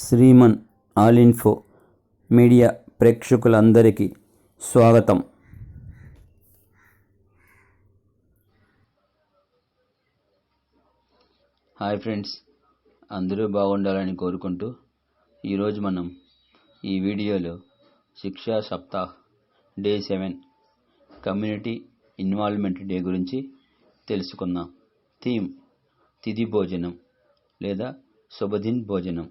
Shriman all info media ప్రేక్షకులందరికీ స్వాగతం. Hi friends అందరూ బాగుండాలని కోరుకుంటూ ఈరోజు మనం ఈ వీడియోలో Shiksha Saptah day seven community involvement day గురించి తెలుసుకుందాం. థీమ్ తిథి భోజనం లేదా శుభదిన్ భోజనం.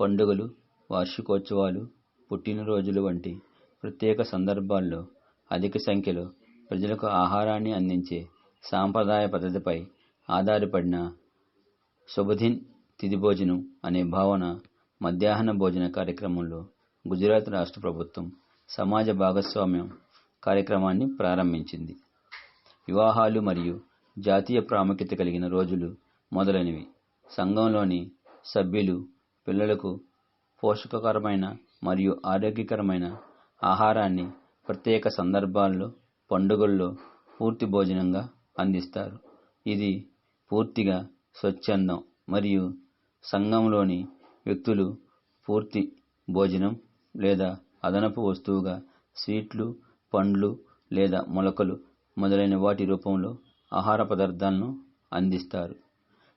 పండుగలు వార్షికోత్సవాలు పుట్టినరోజులు వంటి ప్రత్యేక సందర్భాల్లో అధిక సంఖ్యలో ప్రజలకు ఆహారాన్ని అందించే సాంప్రదాయ పద్ధతిపై ఆధారపడిన శుభదిన్ తిథి భోజనం అనే భావన మధ్యాహ్న భోజన కార్యక్రమంలో గుజరాత్ రాష్ట్ర ప్రభుత్వం సమాజ భాగస్వామ్యం కార్యక్రమాన్ని ప్రారంభించింది. వివాహాలు మరియు జాతీయ ప్రాముఖ్యత కలిగిన రోజులు మొదలైనవి. సంఘంలోని సభ్యులు పిల్లలకు పోషకకరమైన మరియు ఆరోగ్యకరమైన ఆహారాన్ని ప్రత్యేక సందర్భాల్లో పండుగల్లో పూర్తి భోజనంగా అందిస్తారు. ఇది పూర్తిగా స్వచ్ఛందం మరియు సంఘంలోని వ్యక్తులు పూర్తి భోజనం లేదా అదనపు వస్తువుగా స్వీట్లు పండ్లు లేదా మొలకలు మొదలైన వాటి రూపంలో ఆహార పదార్థాలను అందిస్తారు.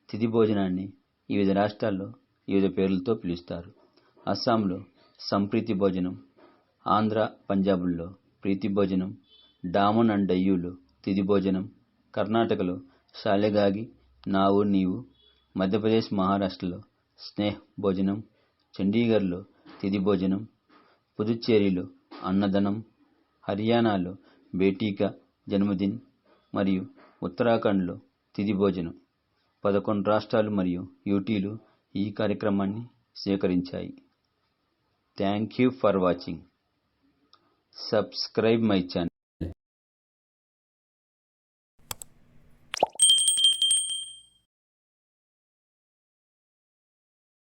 తిథి భోజనాన్ని వివిధ రాష్ట్రాల్లో వివిధ పేర్లతో పిలుస్తారు. అస్సాంలో సంప్రీతి భోజనం ఆంధ్ర పంజాబ్లో ప్రీతి భోజనం డామన్ అండ్ డయ్యూలో తిది భోజనం కర్ణాటకలో శాలెగాగి నావు నీవు మధ్యప్రదేశ్ మహారాష్ట్రలో స్నేహ్ భోజనం చండీగఢ్లో తిది భోజనం పుదుచ్చేరిలో అన్నదనం హర్యానాలో బేటీకా జన్మదిన్ మరియు ఉత్తరాఖండ్లో తిది భోజనం. పదకొండు రాష్ట్రాలు మరియు యూటీలు ఈ కార్యక్రమాన్ని స్వీకరించాయి. Thank you for watching subscribe my channel